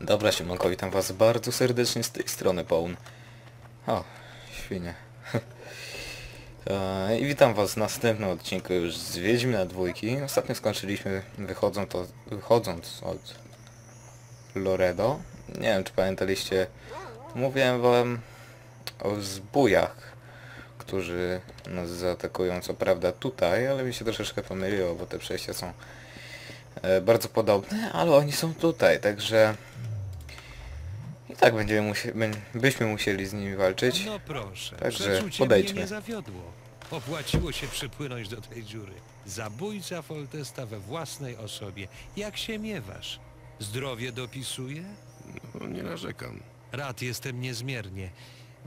Dobra, siemanko, witam was bardzo serdecznie z tej strony, Paun. O, świnie. E, I witam was w następnym odcinku już z Wiedźmina dwójki. Ostatnio skończyliśmy wychodząc, wychodząc od Loredo. Nie wiem, czy pamiętaliście, mówiłem wam o zbójach, którzy nas zaatakują, co prawda tutaj, ale mi się troszeczkę pomyliło, bo te przejścia są bardzo podobne, ale oni są tutaj, także i tak będziemy musie byśmy musieli z nimi walczyć. No proszę, Także podejdźmy. mnie nie zawiodło. Opłaciło się przypłynąć do tej dziury. Zabójca Foltesta we własnej osobie. Jak się miewasz? Zdrowie dopisuje? No, nie narzekam. Rad jestem niezmiernie.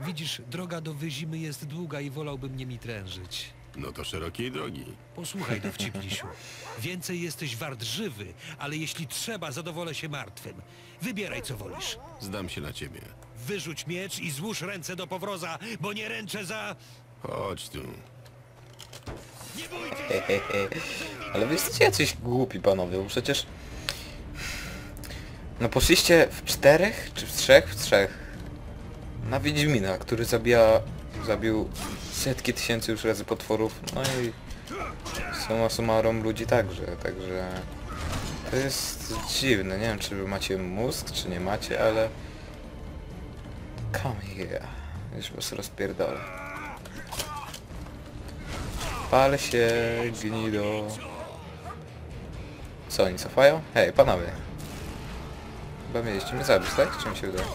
Widzisz, droga do Wyzimy jest długa i wolałbym nie mitrężyć. No to szerokiej drogi. Posłuchaj, dowcipnisiu. Więcej jesteś wart żywy, ale jeśli trzeba, zadowolę się martwym. Wybieraj, co wolisz. Zdam się na ciebie. Wyrzuć miecz i złóż ręce do powroza, bo nie ręczę za... Chodź tu. Ale wy jesteście jacyś głupi panowie, bo przecież... No poszliście w czterech, czy w trzech? W trzech. Na Wiedźmina, który zabija... Zabił setki tysięcy już razy potworów, no i... Suma summarum ludzi także, także... To jest dziwne, nie wiem czy wy macie mózg, czy nie macie, ale... Come here. Już was rozpierdolę. Pal się, gnido. Co, oni cofają? Hej, panowie. Chyba mieliście mnie zabić, tak? Czy mi się wydaje?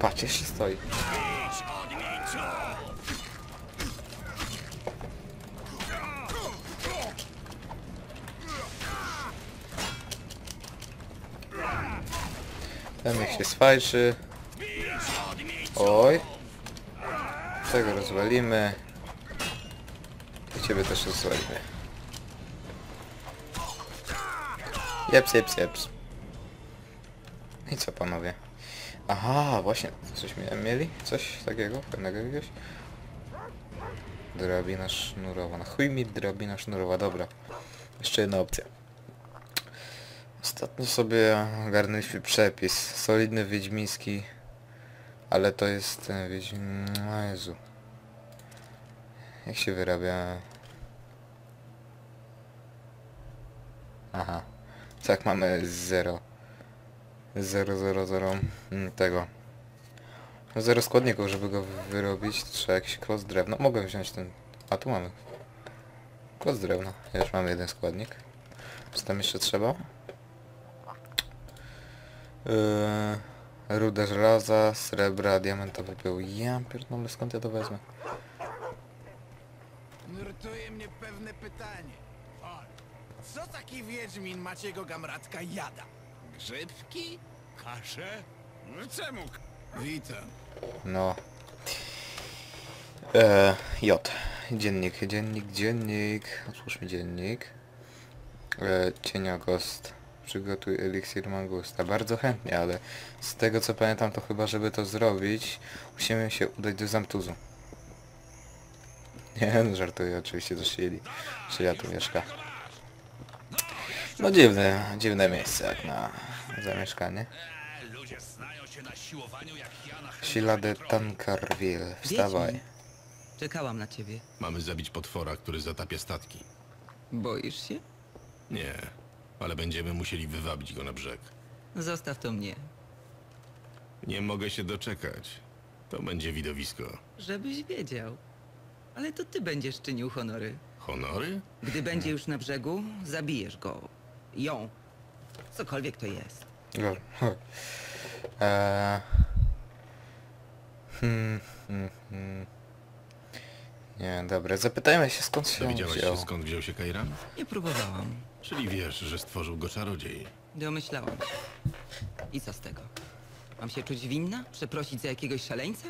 Patrz, jeszcze stoi. Ten niech się swajczy. Oj. Tego rozwalimy. I ciebie też rozwalimy. Jeps, jeps, jeps. I co panowie? Aha, właśnie, coś mieli? Coś takiego? Pewnego jakiegoś? Drabina sznurowa. Na chuj mi drabina sznurowa, dobra. Jeszcze jedna opcja. Ostatnio sobie ogarnęliśmy przepis. Solidny wiedźmiński ale to jest ten wiedźmin... O Jezu. Jak się wyrabia... Aha. Tak, mamy 0. 0, 0, 0 mm, tego. Zero składników, żeby go wyrobić. Trzeba jakiś klos drewna. Mogę wziąć ten... A tu mamy. Klos drewna. Już mamy jeden składnik. Co tam jeszcze trzeba? Yy, ruda żelaza, srebra, diamentowy pył. Ja pierdolę, skąd ja to wezmę? Nurtuje mnie pewne pytanie. O, co taki wiedźmin Maciego Gamratka jada? Grzybki? Kaszę? No Czemu? Witam. No. E, J. Dziennik, dziennik, dziennik. Otwórzmy dziennik. E, cieniogost. Przygotuj eliksir mangusta. Bardzo chętnie, ale z tego co pamiętam to chyba żeby to zrobić musimy się udać do Zamtuzu. Nie no żartuję oczywiście do Shili. Shilia tu mieszka. No dziwne, dziwne miejsce jak na zamieszkanie. Ludzie znają się na siłowaniu jak ja na Sheila de Tancarville. Wstawaj. Czekałam na ciebie. Mamy zabić potwora, który zatapia statki. Boisz się? Nie, ale będziemy musieli wywabić go na brzeg. Zostaw to mnie. Nie mogę się doczekać. To będzie widowisko. Żebyś wiedział. Ale to ty będziesz czynił honory. Honory? Gdy będzie już na brzegu, zabijesz go. Ją. Cokolwiek to jest. Lol. Eee. Hmm, hmm, hmm. Nie, dobra, zapytajmy się skąd się Dowiedziałaś wziął. się skąd wziął się Kairan? Nie próbowałam. Czyli wiesz, że stworzył go czarodziej. Domyślałam się. I co z tego? Mam się czuć winna? Przeprosić za jakiegoś szaleńca?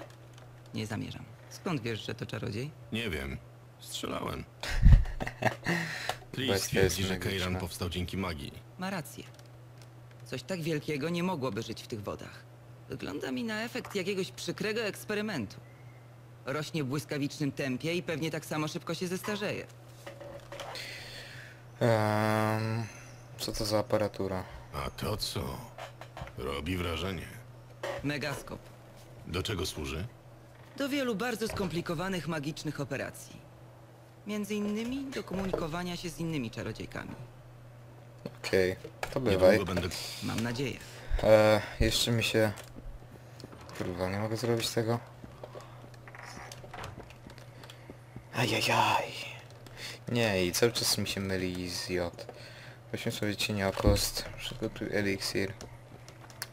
Nie zamierzam. Skąd wiesz, że to czarodziej? Nie wiem. Strzelałem. Tris Bestia jest twierdzi, że magiczna. Kairan powstał dzięki magii. Ma rację. Coś tak wielkiego nie mogłoby żyć w tych wodach. Wygląda mi na efekt jakiegoś przykrego eksperymentu. Rośnie w błyskawicznym tempie i pewnie tak samo szybko się zestarzeje. Ehm, co to za aparatura? A to co? Robi wrażenie. Megaskop. Do czego służy? Do wielu bardzo skomplikowanych magicznych operacji. Między innymi do komunikowania się z innymi czarodziejkami. Okej, to bywaj. Niedługo będę... Mam nadzieję. E, jeszcze mi się... Kurwa, nie mogę zrobić tego? Ajajaj. Nie, i cały czas mi się myli z J. Weźmy sobie cieniokost, przygotuj eliksir.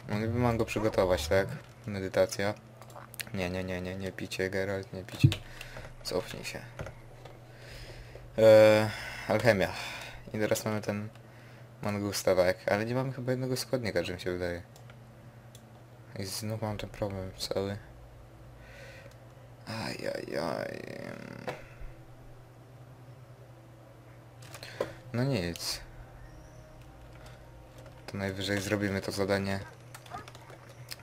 No niby mam go przygotować, tak? Medytacja. Nie, nie, nie, nie, nie picie, Geralt, nie picie. Cofnij się. Eee, alchemia. I teraz mamy ten mangustawek, ale nie mamy chyba jednego składnika, że mi się wydaje. I znów mam ten problem cały. Ajajaj. No nic. To najwyżej zrobimy to zadanie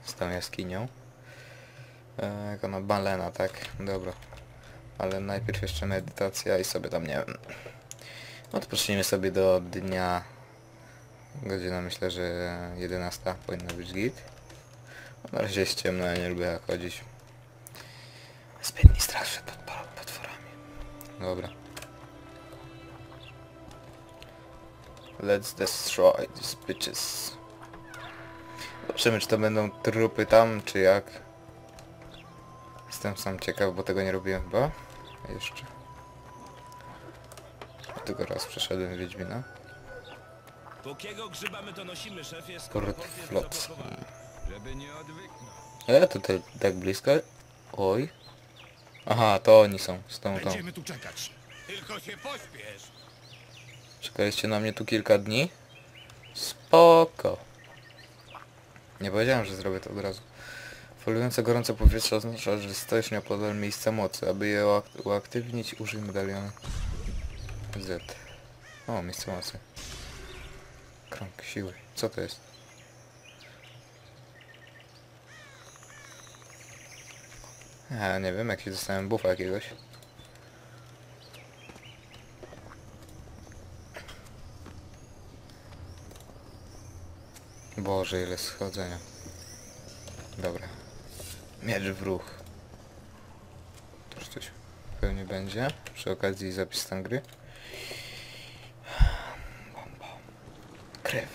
z tą jaskinią. E, jak ona balena, tak? Dobra. Ale najpierw jeszcze medytacja i sobie tam nie wiem. Odpocznijmy sobie do dnia Godzina myślę, że 11 powinna być git. Na razie jest ciemno, ja nie lubię jak chodzić. Zbytni strach przed potwor- potworami. Dobra. Let's destroy these bitches. Zobaczymy czy to będą trupy tam, czy jak. Jestem sam ciekaw, bo tego nie robiłem chyba. Jeszcze. Tylko raz przeszedłem Wiedźmina. Pókiego grzyba my to nosimy, szefie, skoro Kurt port jest flot. zablokowany. Żeby nie odwyknąć. E, tutaj tak blisko? Oj. Aha, to oni są, z tą tą. Będziemy tu czekać. Tylko się pośpiesz. Czekaliście na mnie tu kilka dni? Spoko. Nie powiedziałem, że zrobię to od razu. Folujące gorące powietrze oznacza, że stoisz nieopodal miejsca mocy. Aby je uak- uaktywnić, użyj medalionu Z. O, miejsce mocy. Krąg siły. Co to jest? Ja nie wiem, jak się dostałem buffa jakiegoś. Boże, ile schodzenia. Dobra. Miecz w ruch. Toż coś pewnie będzie. Przy okazji zapis stan gry. Krew.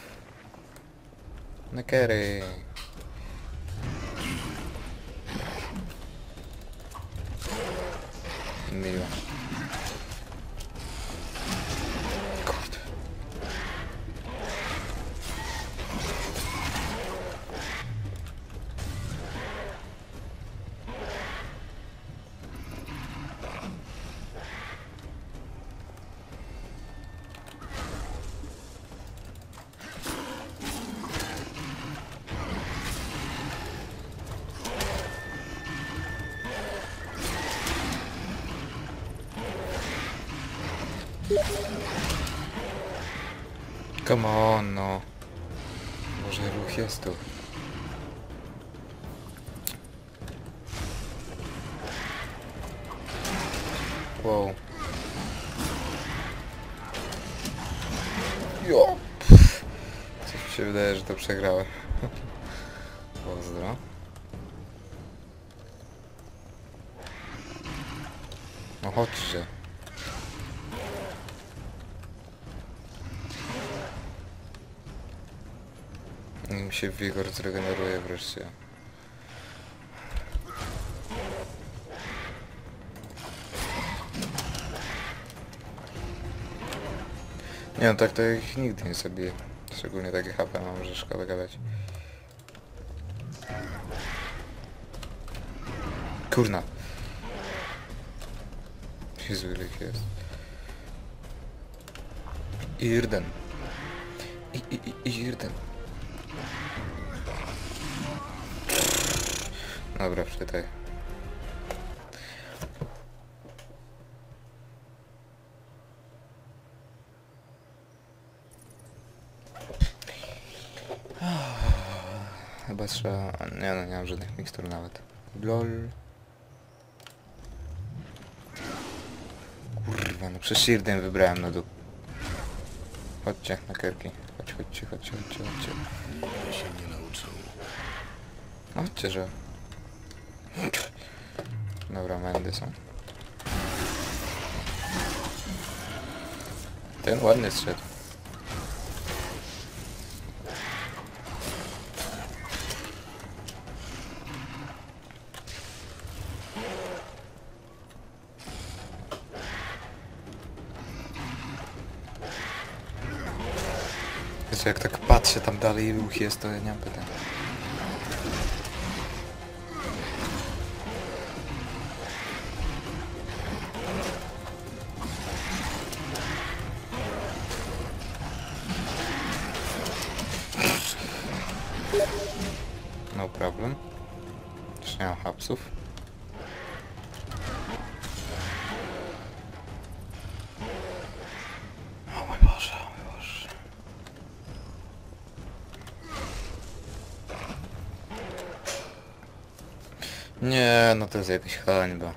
Nekery. Miło. Come on, no. Boże, ruch jest tu. Wow. Jo. pff. Coś mi się wydaje, że to przegrałem. Pozdro. No chodźże. Niech mi się wigor zregeneruje wreszcie. Nie no tak to ich nigdy nie sobie. Szczególnie takie HP mam, że szkoda gadać. Kurna. Jezu ile jest. Irden. I, i, i, Irden. Dobra, wczytaj. Chyba trzeba... Nie no, nie mam żadnych mikstur nawet. LOL. Kurwa, no przecież Irden wybrałem na dół. Chodźcie na kerki. Chodź, chodźcie, chodźcie, chodźcie, chodźcie. Się nie. No Chodźcie, że... Dobra, mędy są. Ten ładny strzedł. Jezu, jak tak patrzę tam dalej ruch jest, to ja nie mam pytań. Hapsów. O mój Boże, o mój Boże. Nie, no to jest jakaś hańba.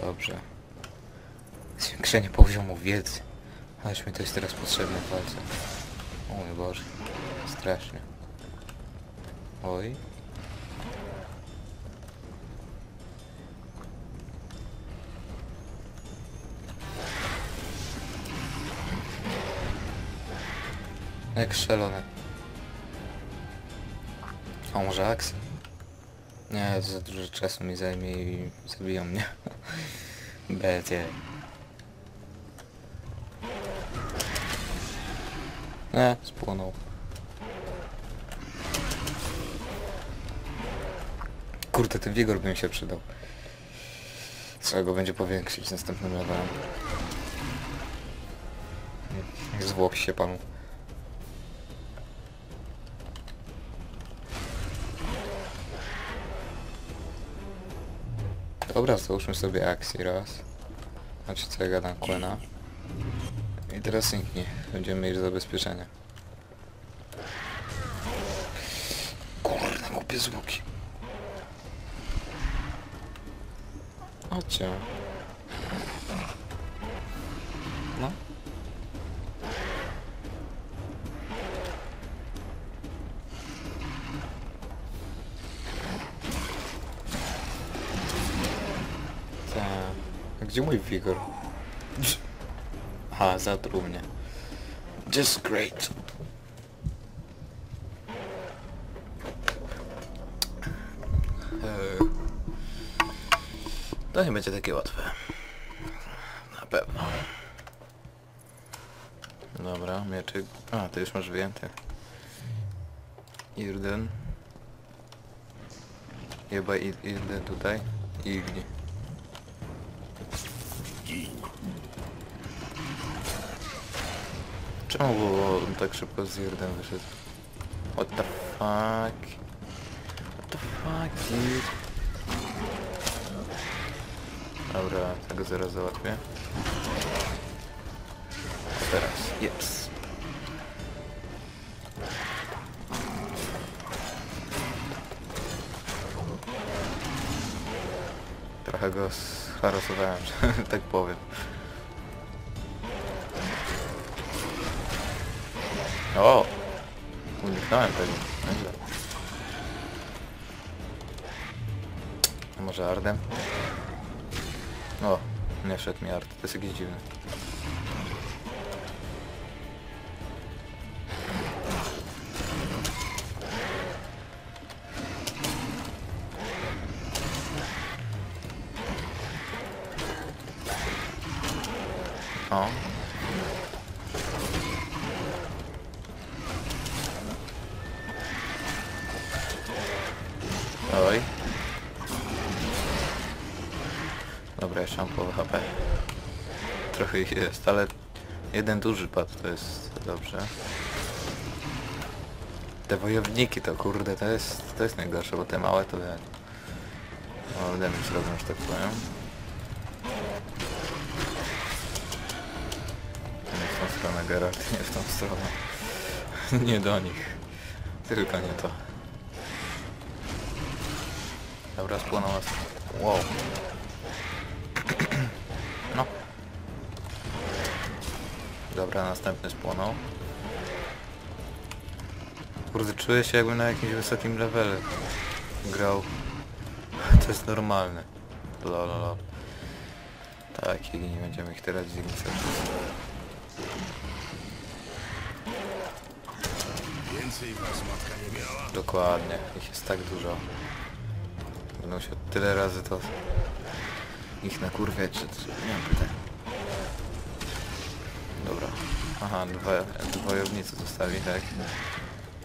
Dobrze. Zwiększenie poziomu wiedzy. Ależ mi to jest teraz potrzebne w walce. O mój Boże. Strasznie. Oj. Jak szalone. A może akcja? Nie, za dużo czasu mi zajmie i zabiją mnie. Będzie. Nie, spłonął. Kurde, ten wigor by mi się przydał. Trzeba go będzie powiększyć następnym levelem. Zwłok się panu. Dobra, załóżmy sobie akcji raz. Znaczy co ja gadam, Quena. I teraz synknie. Będziemy mieli zabezpieczenie. Kurde, głupie zwłoki. Chodźcie. Gdzie mój wigor? Aha, zatruł mnie. Just great. Eee. To nie będzie takie łatwe. Na pewno. Dobra, mieczyk. A, ty już masz wyjęty. Irden. Jeba Irden tutaj. I Igni. Czemu było on tak szybko z Irden wyszedł? What the fuck? What the fuck, dude? Dobra, tego zaraz załatwię. A teraz, yes. Trochę go scharasowałem, że tak powiem. O! Uniknąłem tego. Nieźle. A Może Ardem? O, nie wszedł mi Ard. To jest jakiś dziwny. O. Oj. Dobra, jeszcze mam połowę HP. Trochę ich jest, ale jeden duży padł, to jest dobrze. Te wojowniki to kurde, to jest, to jest najgorsze, bo te małe to jak... No, damage robią, że tak powiem. Nie w tą stronę, Geralt, nie w tą stronę. nie do nich. Tylko nie to. Dobra, spłonął nas. Wow. Dobra, następny spłonął. Kurde, czuję się jakbym na jakimś wysokim levelu grał. To jest normalne. Lololol. Tak, i nie będziemy ich teraz zignisować. Więcej was matka nie miała. Dokładnie, ich jest tak dużo. Będą się tyle razy to ich nakurwiać, że to nie mam pytań. Aha, dwa, dwojownicy zostali, tak?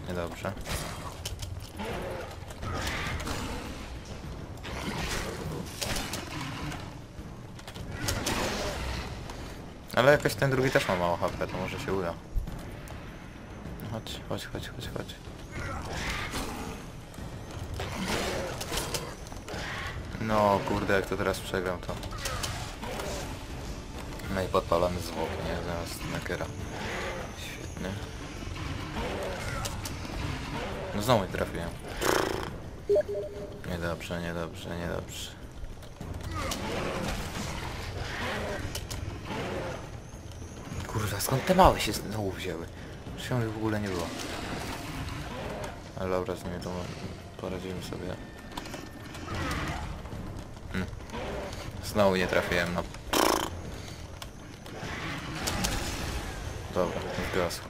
Niedobrze. Ale jakoś ten drugi też ma mało HP, to może się uda. Chodź, chodź, chodź, chodź, chodź. No kurde, jak to teraz przegram to... No i podpalamy zwłoki, nie? Zamiast nakera. Świetnie. No znowu nie trafiłem. Niedobrze, niedobrze, niedobrze. Kurwa, skąd te małe się znowu wzięły? Przecież w ogóle nie było. Ale dobra, z nimi to poradzimy sobie. Hmm. Znowu nie trafiłem, no. Dobra, zgasł.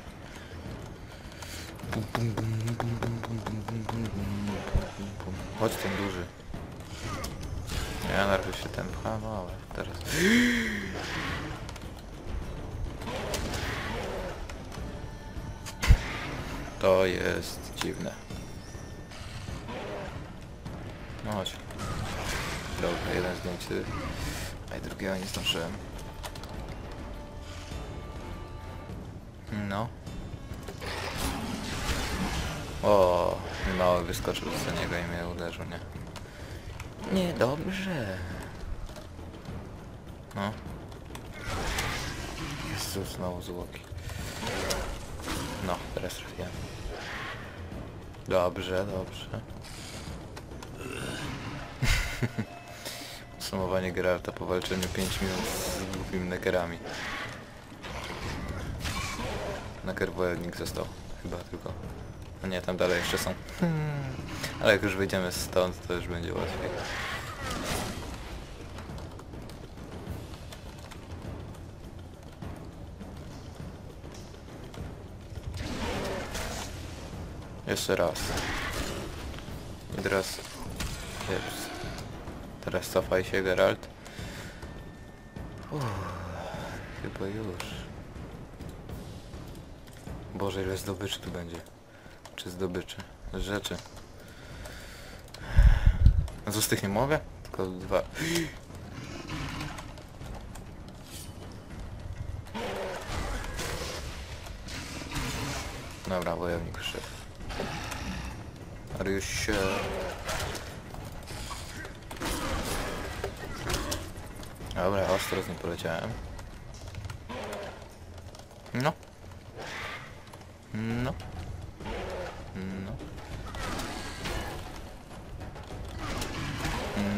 Chodź ten duży. Ja najpierw się ten pcha, ale teraz... To jest dziwne. No chodź. Dobra, jeden zdjęty. A i drugiego nie zdążyłem. No. O, mały wyskoczył z niego i mnie uderzył, nie? Niedobrze. No. Jezus, znowu zwłoki. No, teraz trafiłem. Dobrze, dobrze. Podsumowanie Geralta po walczeniu 5 minut z głupimi nekerami. Neker wojownik został. Chyba tylko. No nie, tam dalej jeszcze są. Ale jak już wyjdziemy stąd, to już będzie łatwiej. Jeszcze raz. I teraz... Jest. Teraz cofaj się, Geralt. Uff, chyba już. Boże, ile zdobyczy tu będzie. Czy zdobyczy? Rzeczy. A co z tych nie mogę? Tylko dwa. Dobra, wojownik szef. Sure? Dobra, ostro z nim poleciałem. No. No. No.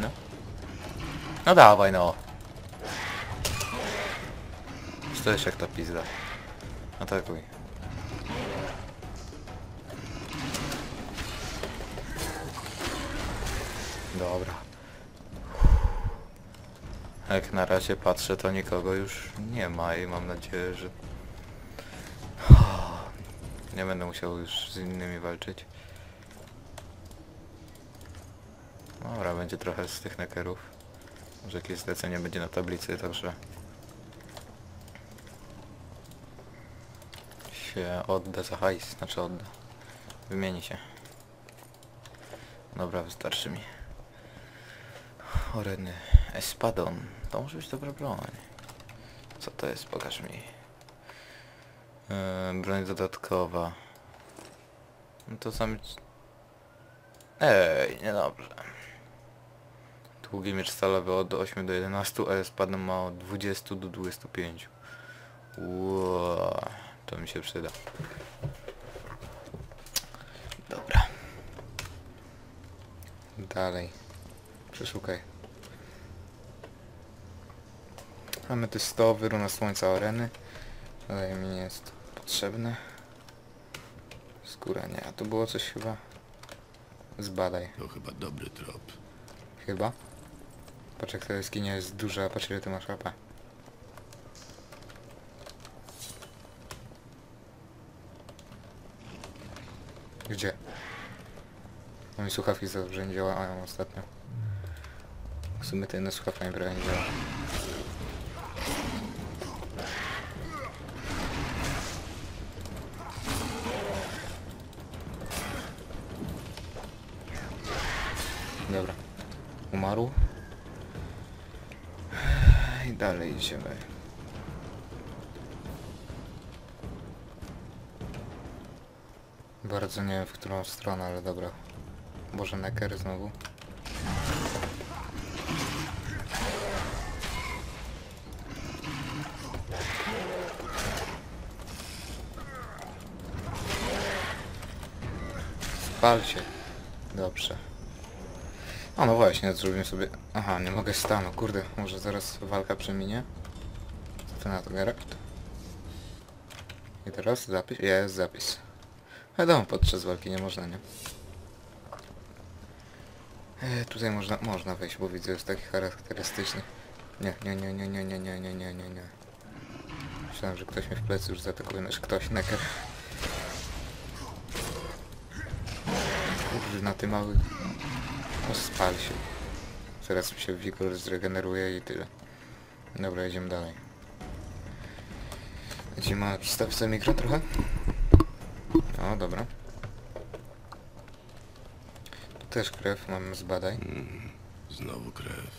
No. No dawaj no. Stoisz jak ta pizda. Atakuj. Dobra. Jak na razie patrzę, to nikogo już nie ma i mam nadzieję, że... Nie będę musiał już z innymi walczyć. Dobra, będzie trochę z tych nekerów. Może jakieś zlecenie będzie na tablicy, także... się odda za hajs, znaczy odda. Wymieni się. Dobra, wystarczy mi. Oreny. Espadon. To może być dobra broń. Co to jest? Pokaż mi. Yy, broń dodatkowa. No to sami... Ej, niedobrze. Długi miecz stalowy od 8 do 11, a espadon ma od 20 do 25. Wow, to mi się przyda. Dobra. Dalej. Przeszukaj. Ametystowy, runa słońca areny. Ale mi nie jest potrzebne. Skóra nie, a to było coś chyba... Zbadaj. To chyba dobry trop. Chyba. Patrz jak ta jaskinia jest duża, patrz ile ty masz HP. Gdzie? No i słuchawki za dobrze nie działają ostatnio. W sumie te inne słuchawki mi prawie nie działa. Umarł. I dalej idziemy. Bardzo nie wiem w którą stronę, ale dobra. Boże Necker znowu. Spal się. Dobrze. A no właśnie, zrobimy sobie... Aha, nie mogę stanu, kurde, może zaraz walka przeminie? Co ty na to, Geralt? I teraz zapis? Jest zapis. Wiadomo, podczas walki nie można, nie? E, tutaj można, można wejść, bo widzę, jest taki charakterystyczny. Nie, nie, nie, nie, nie, nie, nie, nie, nie, nie, nie. Myślałem, że ktoś mnie w plecy już zaatakuje, nasz ktoś, neker. Kurde, na tym mały... O, spal się. Teraz mi się wigor zregeneruje i tyle. Dobra, idziemy dalej. Idziemy przedstawić sobie mikro trochę? O, dobra. Tu też krew mam zbadaj. Znowu krew.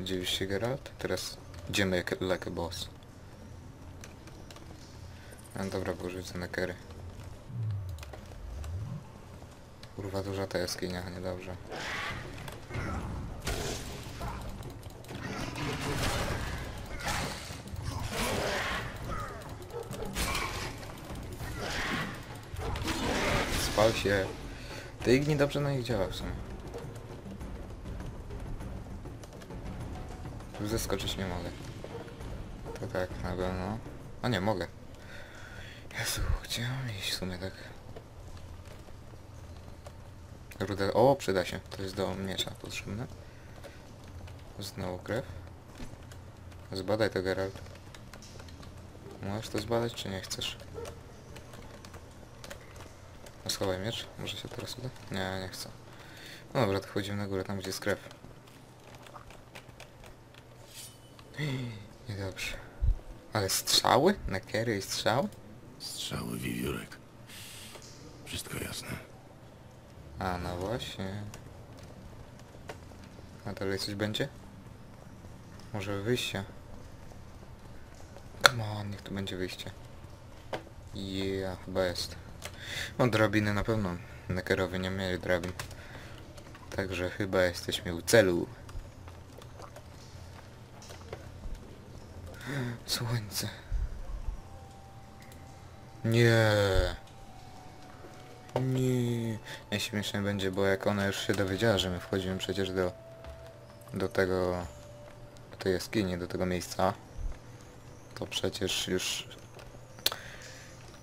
Dziwisz się Geralt? Teraz idziemy jak like a boss. No dobra, porzucę na kery. Kurwa duża ta jaskinia, niedobrze. Spal się. Ty igni dobrze na nich działa w sumie. Tu zeskoczyć nie mogę. To tak, na pewno. A nie, mogę. Jezu, mam iść w sumie tak? Rudę... O, przyda się. To jest do miecza potrzebne. Znowu krew. Zbadaj to, Geralt. Możesz to zbadać, czy nie chcesz? No, schowaj miecz. Może się teraz uda? Nie, nie chcę. No dobra, to chodzimy na górę, tam gdzie jest krew. Niedobrze. Ale strzały? Na kery i strzały? Strzały wiewiórek. Wszystko jasne. A, no właśnie. A dalej coś będzie? Może wyjście? Come on, niech tu będzie wyjście. Yeah, chyba jest. No drabiny na pewno. Nekerowie nie mieli drabin. Także chyba jesteśmy u celu. Słońce. Nie. Nie. Najśmieszniej będzie, bo jak ona już się dowiedziała, że my wchodzimy przecież do do tego do tej jaskini, do tego miejsca, to przecież już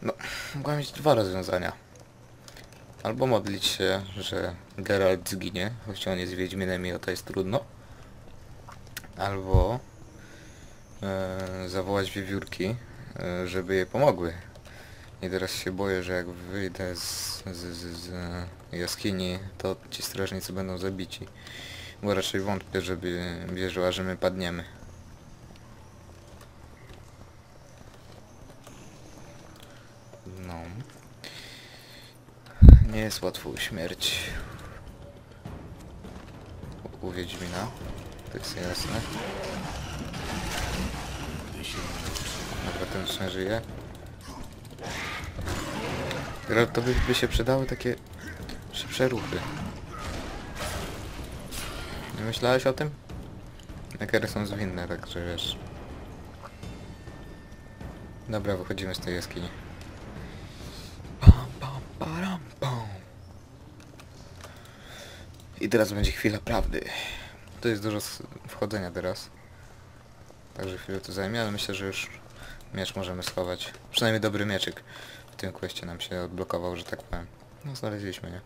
no, mogła mieć dwa rozwiązania. Albo modlić się, że Geralt zginie, choć on jest Wiedźminem i o to jest trudno. Albo e, zawołać wiewiórki, e, żeby jej pomogły. I teraz się boję, że jak wyjdę z, z, z, z jaskini, to ci strażnicy będą zabici. Bo raczej wątpię, żeby wierzyła, że my padniemy. No. Nie jest łatwo śmierć. U, Wiedźmina. To jest jasne. Dobra, ten żyje. To by, się przydały takie szybsze ruchy. Nie myślałeś o tym? Nekery są zwinne, także wiesz. Dobra, wychodzimy z tej jaskini. Pam, pam, param, pam. I teraz będzie chwila prawdy. To jest dużo wchodzenia teraz. Także chwilę to zajmie, ale myślę, że już miecz możemy schować. Przynajmniej dobry mieczyk. W tym kwestii nam się odblokował, że tak powiem. No znaleźliśmy, nie?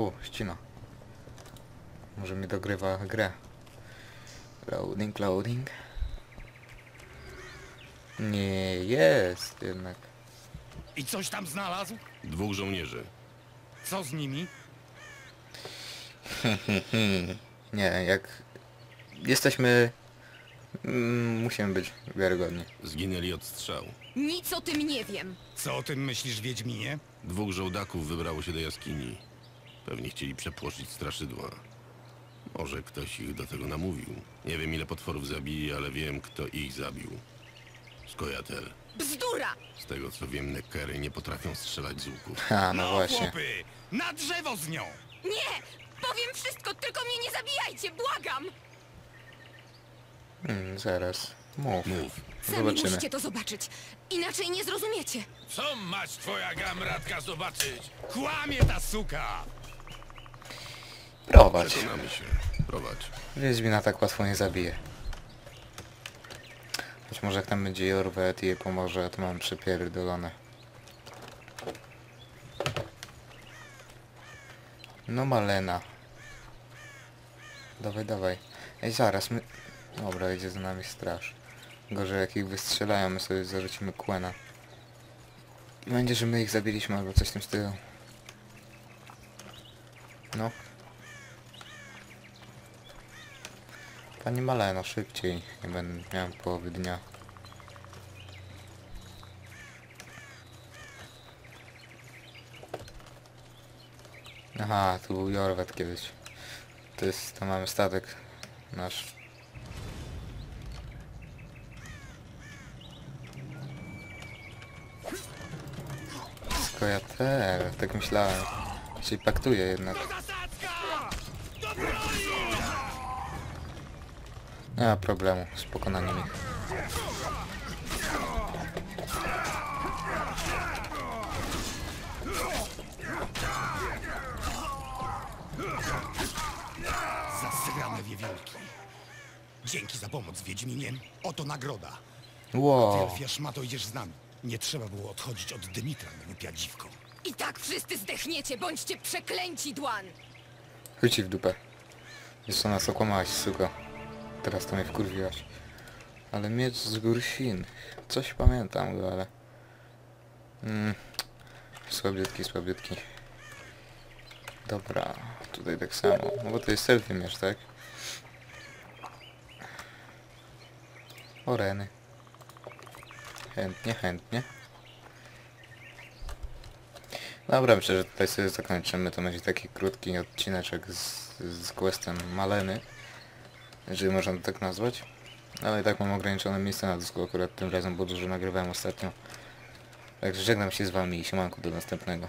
U, ścina. Może mi dogrywa grę. Loading, loading. Nie jest jednak. I coś tam znalazł? Dwóch żołnierzy. Co z nimi? Nie, jak jesteśmy... Mm, musimy być wiarygodni. Zginęli od strzału. Nic o tym nie wiem. Co o tym myślisz, Wiedźminie? Dwóch żołdaków wybrało się do jaskini. Pewnie chcieli przepłoszyć straszydła. Może ktoś ich do tego namówił. Nie wiem ile potworów zabili, ale wiem kto ich zabił. Skojatel. Bzdura! Z tego co wiem, Neckery nie potrafią strzelać z łuków. Ha, no właśnie. chłopy! Na drzewo z nią! Nie! Powiem wszystko, tylko mnie nie zabijajcie, błagam! Hmm, zaraz. Mów. Mów. Sami Zobaczymy. musicie to zobaczyć. Inaczej nie zrozumiecie. Co masz twoja gamratka zobaczyć? Kłamie ta suka! Prowadź. Przekonamy się. Prowadź. Wiedźmina tak łatwo nie zabije. Być może jak tam będzie Jorwet i jej pomoże, to mam przepierdolone. No Malena. Dawaj, dawaj. Ej, zaraz, my... Dobra, idzie za nami straż. Gorzej jak ich wystrzelają, my sobie zarzucimy Quena. Będzie, że my ich zabiliśmy albo coś w tym stylu. No. Pani Maleno, szybciej. Nie będę miał połowy dnia. Aha, tu był Jorwet kiedyś. To jest, to mamy statek nasz. Skojatel, tak myślałem. Się paktuje jednak. Nie ma problemu z pokonaniem ich. Zasrane wiewiórki. Dzięki za pomoc, Wiedźminie. Oto nagroda. Wow, Elfia szmato idziesz z nami. Nie trzeba było odchodzić od Dymitra, głupia dziwko. I tak wszyscy zdechniecie, bądźcie przeklęci, Dłan! chuj ci w dupę. Jeszcze nas okłamałaś, suko. Teraz to mnie wkurwiłaś. Ale miecz z gór Sin. Coś pamiętam go, ale... Mm. Słabiutki, słabiutki. Dobra, tutaj tak samo. No bo to jest selfie miecz, tak? Oreny. Chętnie, chętnie. Dobra, myślę, że tutaj sobie zakończymy. To będzie taki krótki odcineczek z, z questem Maleny. Jeżeli można to tak nazwać. Ale i tak mam ograniczone miejsce na dysku akurat tym razem, bo dużo nagrywałem ostatnio. Także żegnam się z wami i siemanku do następnego.